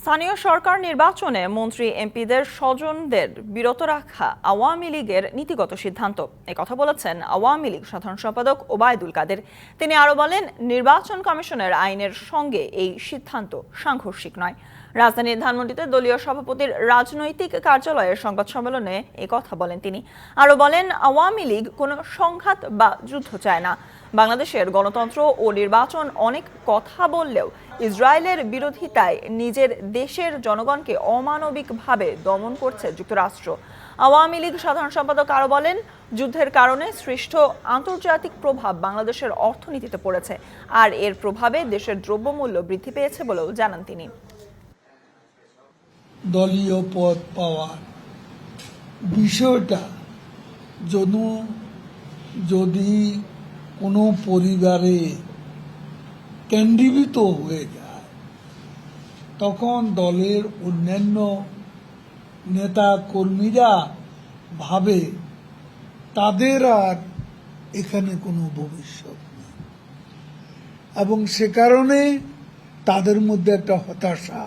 স্থানীয় সরকার নির্বাচনে মন্ত্রী এমপিদের স্বজনদের বিরত রাখা আওয়ামী লীগের নীতিগত সিদ্ধান্ত। কথা বলেছেন আওয়ামী লীগ সাধারণ সম্পাদক ওবায়দুল কাদের। তিনি আরও বলেন, নির্বাচন কমিশনের আইনের সঙ্গে এই সিদ্ধান্ত সাংঘর্ষিক নয়। রাজধানীর ধানমন্ডিতে দলীয় সভাপতির রাজনৈতিক কার্যালয়ের সংবাদ সম্মেলনে এ কথা বলেন তিনি। আরও বলেন, আওয়ামী লীগ কোনো সংঘাত বা যুদ্ধ চায় না। বাংলাদেশের গণতন্ত্র ও নির্বাচন অনেক কথা বললেও ইসরায়েলের বিরোধিতায় নিজের দেশের জনগণকে অমানবিকভাবে দমন করছে যুক্তরাষ্ট্র। আওয়ামী লীগ সাধারণ সম্পাদক আরও বলেন, যুদ্ধের কারণে সৃষ্ট আন্তর্জাতিক প্রভাব বাংলাদেশের অর্থনীতিতে পড়েছে, আর এর প্রভাবে দেশের দ্রব্যমূল্য বৃদ্ধি পেয়েছে বলেও জানান তিনি। দলীয় পদ পাওয়ার। বিষয়টা যেন যদি কোনো পরিবারে কেন্দ্রীভূত হয়ে যায়, তখন দলের অন্যান্য নেতা কর্মীরা ভাবে তাদের আর এখানে কোনো ভবিষ্যৎ নেই। এবং সে কারণে তাদের মধ্যে একটা হতাশা